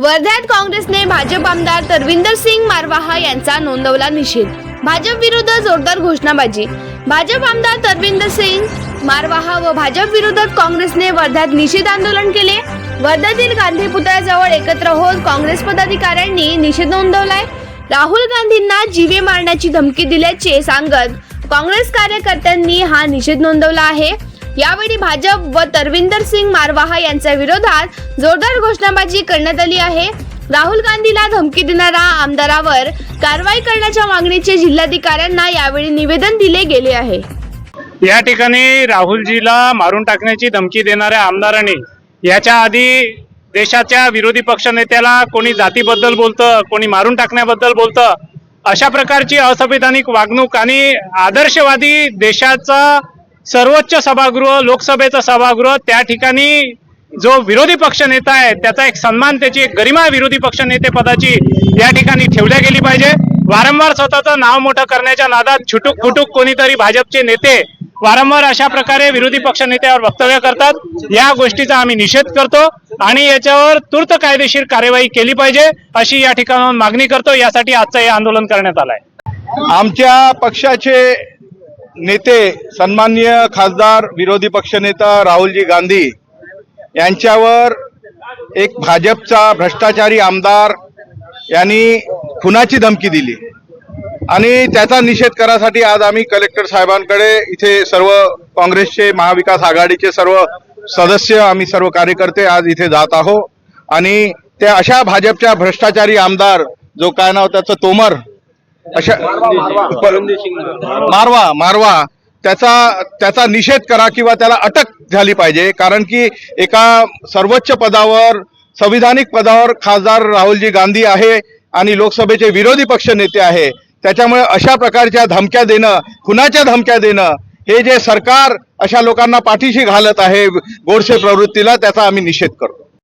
वर्ध्यात काँग्रेसने भाजप आमदार तरविंदर सिंग मारवाहा यांचा नोंदवला निषेध. भाजप विरुद्ध जोरदार घोषणाबाजी. भाजप आमदार तरविंदर सिंग मारवाहा व भाजप विरोधात काँग्रेसने वर्ध्यात निषेध आंदोलन केले. वर्ध्यातील गांधी पुतळ्याजवळ एकत्र होत काँग्रेस पदाधिकाऱ्यांनी निषेध नोंदवलाय. राहुल गांधींना जीवे मारण्याची धमकी दिल्याचे सांगत काँग्रेस कार्यकर्त्यांनी हा निषेध नोंदवला आहे. यावेळी भाजप व तरविंदर सिंग मारवाहा यांच्या विरोधात जोरदार घोषणाबाजी करण्यात आली आहे. राहुल गांधीला धमकी देणाऱ्या आमदारावर कारवाई करण्याच्या मागणीचे जिल्हाधिकाऱ्यांना यावेळी निवेदन दिले गेले आहे. या ठिकाणी राहुलजीला मारून टाकण्याची धमकी देणाऱ्या आमदाराने याच्या आधी देशाच्या विरोधी पक्षनेत्याला कोणी जातीबद्दल बोलतं कोणी मारून टाकण्याबद्दल बोलतं अशा प्रकारची असंविधानिक वागणूक आणि आदर्शवादी देशाचा सर्वोच्च सभागृह लोकसभेचं सभागृह त्या ठिकाणी जो विरोधी पक्ष नेता आहे त्याचा एक सन्मान त्याची एक गरिमा विरोधी पक्षनेते पदाची या ठिकाणी ठेवल्या गेली पाहिजे. वारंवार स्वतःचं नाव मोठं करण्याच्या नादात छुटूक फुटूक कोणीतरी भाजपचे नेते वारंवार अशा प्रकारे विरोधी पक्ष नेत्यावर वक्तव्य करतात. या गोष्टीचा आम्ही निषेध करतो आणि याच्यावर तूर्त कायदेशीर कार्यवाही केली पाहिजे अशी या ठिकाणाहून मागणी करतो. यासाठी आजचं हे आंदोलन करण्यात आलंय. आमच्या पक्षाचे नेते सन्माननीय खासदार विरोधी पक्षनेता राहुलजी गांधी यांच्यावर एक भाजपचा भ्रष्टाचारी आमदार यांनी खुनाची धमकी दिली. आणि त्याचा निषेध करासाठी आज आम्ही कलेक्टर साहेबांकडे इथे सर्व काँग्रेसचे महाविकास आघाडीचे सर्व सदस्य आम्ही सर्व कार्यकर्ते आज इथे जात आहो आणि त्या अशा भाजपच्या भ्रष्टाचारी आमदार जो काय नाव त्याचं तोमर अशा मारवा मारवा. त्याचा त्याचा निषेध करा किंवा त्याला अटक झाली पाहिजे. कारण की एका सर्वोच्च पदावर संविधानिक पदावर खासदार राहुलजी गांधी आहे आणि लोकसभेचे विरोधी पक्ष नेते आहे. त्याच्यामुळे अशा प्रकारच्या धमक्या देणं खुनाच्या धमक्या देणं हे जे सरकार अशा लोकांना पाठीशी घालत आहे गोडसे प्रवृत्तीला त्याचा आम्ही निषेध करतो.